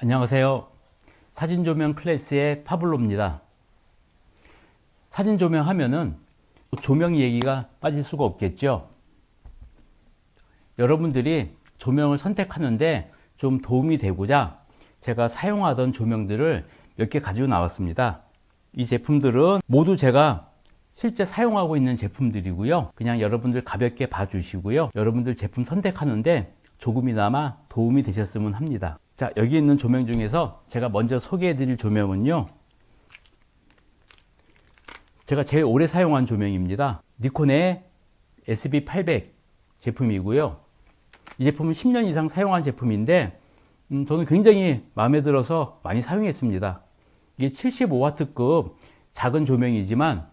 안녕하세요. 사진 조명 클래스의 파블로입니다. 사진 조명 하면은 조명 얘기가 빠질 수가 없겠죠. 여러분들이 조명을 선택하는데 좀 도움이 되고자 제가 사용하던 조명들을 몇 개 가지고 나왔습니다. 이 제품들은 모두 제가 실제 사용하고 있는 제품들이고요. 그냥 여러분들 가볍게 봐주시고요. 여러분들 제품 선택하는데 조금이나마 도움이 되셨으면 합니다. 자, 여기 있는 조명 중에서 제가 먼저 소개해 드릴 조명은요. 제가 제일 오래 사용한 조명입니다. 니콘의 SB800 제품이고요. 이 제품은 10년 이상 사용한 제품인데, 음, 저는 굉장히 마음에 들어서 많이 사용했습니다. 이게 75W급 작은 조명이지만,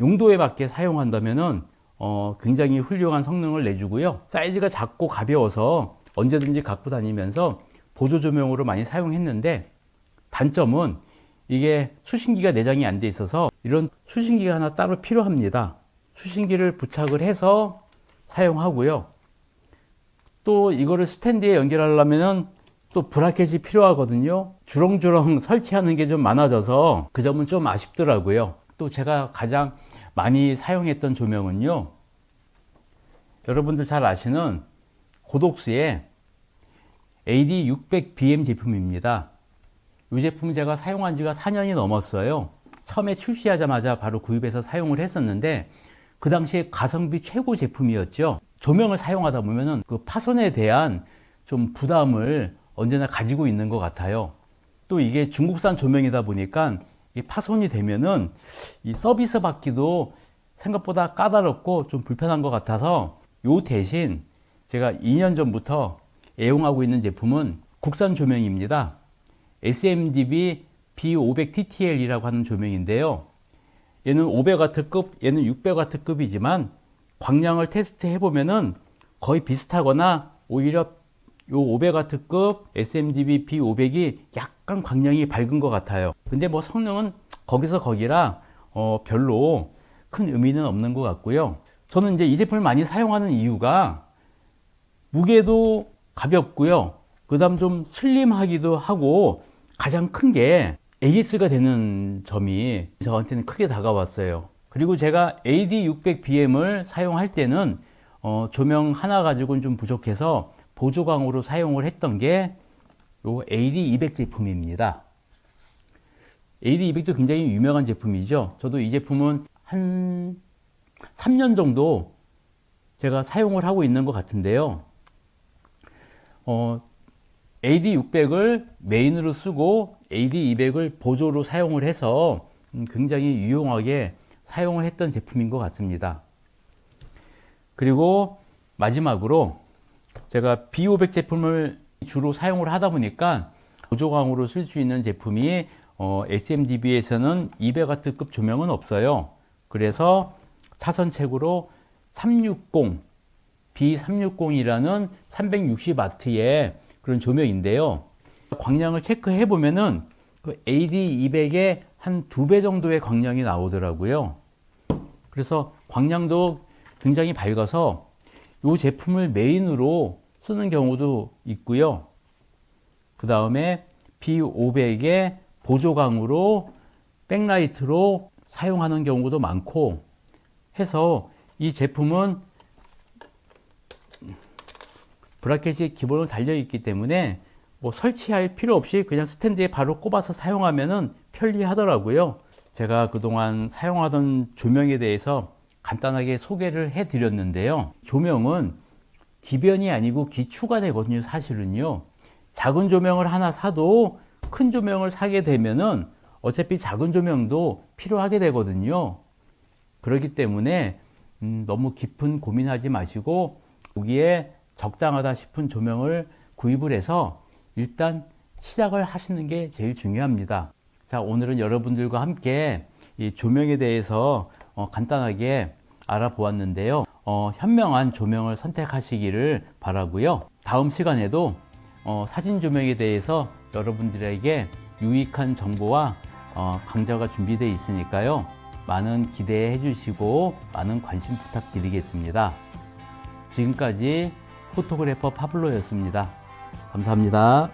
용도에 맞게 사용한다면은, 어, 굉장히 훌륭한 성능을 내주고요. 사이즈가 작고 가벼워서 언제든지 갖고 다니면서 보조 조명으로 많이 사용했는데, 단점은 이게 수신기가 내장이 안 돼 있어서 이런 수신기가 하나 따로 필요합니다. 수신기를 부착을 해서 사용하고요. 또 이거를 스탠드에 연결하려면은 또 브라켓이 필요하거든요. 주렁주렁 설치하는 게 좀 많아져서 그 점은 좀 아쉽더라고요. 또 제가 가장 많이 사용했던 조명은요. 여러분들 잘 아시는 고독수의 AD600BM 제품입니다. 이 제품 제가 사용한 지가 4년이 넘었어요. 처음에 출시하자마자 바로 구입해서 사용을 했었는데 그 당시에 가성비 최고 제품이었죠. 조명을 사용하다 보면은 그 파손에 대한 좀 부담을 언제나 가지고 있는 것 같아요. 또 이게 중국산 조명이다 보니까 이 파손이 되면은 이 서비스 받기도 생각보다 까다롭고 좀 불편한 것 같아서 요 대신 제가 2년 전부터 애용하고 있는 제품은 국산 조명입니다. SMDB B500TTL이라고 하는 조명인데요. 얘는 500W급, 얘는 600W급이지만 광량을 테스트해 보면은 거의 비슷하거나 오히려 요 500W급 SMDB B500이 약간 광량이 밝은 것 같아요. 근데 뭐 성능은 거기서 거기라 어 별로 큰 의미는 없는 것 같고요. 저는 이제 이 제품을 많이 사용하는 이유가 무게도 가볍고요. 그 다음 좀 슬림하기도 하고 가장 큰 게 AS가 되는 점이 저한테는 크게 다가왔어요. 그리고 제가 AD600BM을 사용할 때는 어, 조명 하나 가지고는 좀 부족해서 보조광으로 사용을 했던 게 요 AD200 제품입니다. AD200도 굉장히 유명한 제품이죠. 저도 이 제품은 한 3년 정도 제가 사용을 하고 있는 것 같은데요. 어, AD600을 메인으로 쓰고 AD200을 보조로 사용을 해서 음, 굉장히 유용하게 사용을 했던 제품인 것 같습니다. 그리고 마지막으로 제가 B500 제품을 주로 사용을 하다 보니까 보조광으로 쓸 수 있는 제품이 어, SMDB에서는 200W급 조명은 없어요. 그래서 차선책으로 360 B360이라는 360W의 그런 조명인데요. 광량을 체크해 보면은 그 AD200의 한 두 배 정도의 광량이 나오더라고요. 그래서 광량도 굉장히 밝아서 이 제품을 메인으로 쓰는 경우도 있고요. 그 다음에 B500의 보조광으로 백라이트로 사용하는 경우도 많고 해서 이 제품은 브라켓이 기본으로 달려 있기 때문에 뭐 설치할 필요 없이 그냥 스탠드에 바로 꼽아서 사용하면은 편리하더라고요. 제가 그동안 사용하던 조명에 대해서 간단하게 소개를 해 드렸는데요. 조명은 기변이 아니고 기추가 되거든요, 사실은요. 작은 조명을 하나 사도 큰 조명을 사게 되면은 어차피 작은 조명도 필요하게 되거든요. 그렇기 때문에 음, 너무 깊은 고민하지 마시고 여기에 적당하다 싶은 조명을 구입을 해서 일단 시작을 하시는 게 제일 중요합니다. 자, 오늘은 여러분들과 함께 이 조명에 대해서 어, 간단하게 알아보았는데요. 어, 현명한 조명을 선택하시기를 바라고요. 다음 시간에도 어, 사진 조명에 대해서 여러분들에게 유익한 정보와 어, 강좌가 준비되어 있으니까요. 많은 기대해 주시고 많은 관심 부탁드리겠습니다. 지금까지 포토그래퍼 파블로였습니다. 감사합니다.